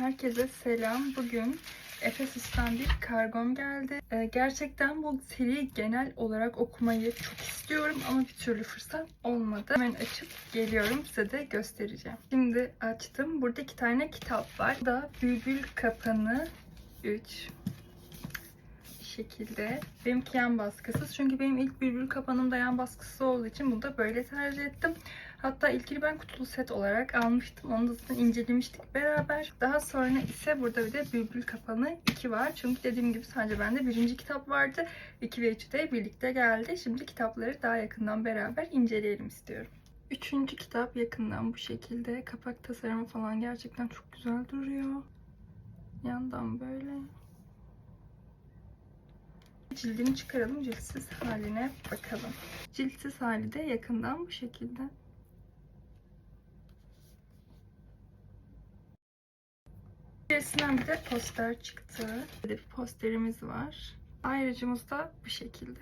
Herkese selam. Bugün Efesus'tan bir kargom geldi. Ee, gerçekten bu seriyi genel olarak okumayı çok istiyorum ama bir türlü fırsat olmadı. Hemen açıp geliyorum size de göstereceğim. Şimdi açtım. Burada iki tane kitap var. Bu da Bülbül Kapanı 3 şekilde. Benimki yan baskısız. Çünkü benim ilk Bülbül Kapanım da yan baskısı olduğu için bunu da böyle tercih ettim. Hatta ilkini ben kutulu set olarak almıştım. Onu da zaten incelemiştik beraber. Daha sonra ise burada bir de Bülbül Kapanı 2 var. Çünkü dediğim gibi sadece bende birinci kitap vardı. 2 ve 3 de birlikte geldi. Şimdi kitapları daha yakından beraber inceleyelim istiyorum. Üçüncü kitap yakından bu şekilde. Kapak tasarımı falan gerçekten çok güzel duruyor. Yandan böyle. Cildini çıkaralım. Ciltsiz haline bakalım. Ciltsiz hali de yakından bu şekilde. İçerisinden bir de poster çıktı. Böyle bir posterimiz var. Ayrıcımız da bu şekilde.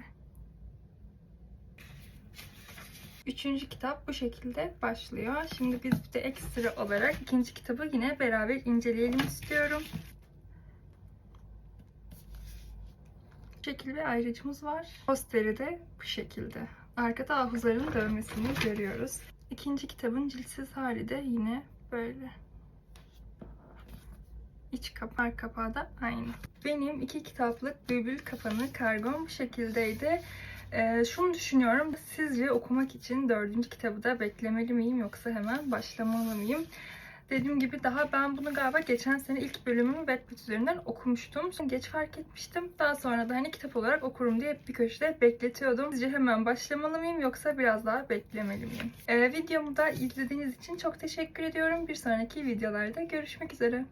Üçüncü kitap bu şekilde başlıyor. Şimdi biz bir de ekstra olarak ikinci kitabı yine beraber inceleyelim istiyorum. Bu şekilde bir ayrıcımız var. Posteri de bu şekilde. Arkada ahuzların dövmesini görüyoruz. İkinci kitabın ciltsiz hali de yine böyle. İç kapağı kapağı da aynı. Benim iki kitaplık Bülbül Kapanı kargom bu şekildeydi. Ee, şunu düşünüyorum. Sizce okumak için dördüncü kitabı da beklemeli miyim yoksa hemen başlamalı mıyım? Dediğim gibi daha ben bunu galiba geçen sene ilk bölümümü Wattpad üzerinden okumuştum. Sonra geç fark etmiştim. Daha sonra da hani kitap olarak okurum diye bir köşede bekletiyordum. Sizce hemen başlamalı mıyım yoksa biraz daha beklemeli miyim? Ee, videomu da izlediğiniz için çok teşekkür ediyorum. Bir sonraki videolarda görüşmek üzere.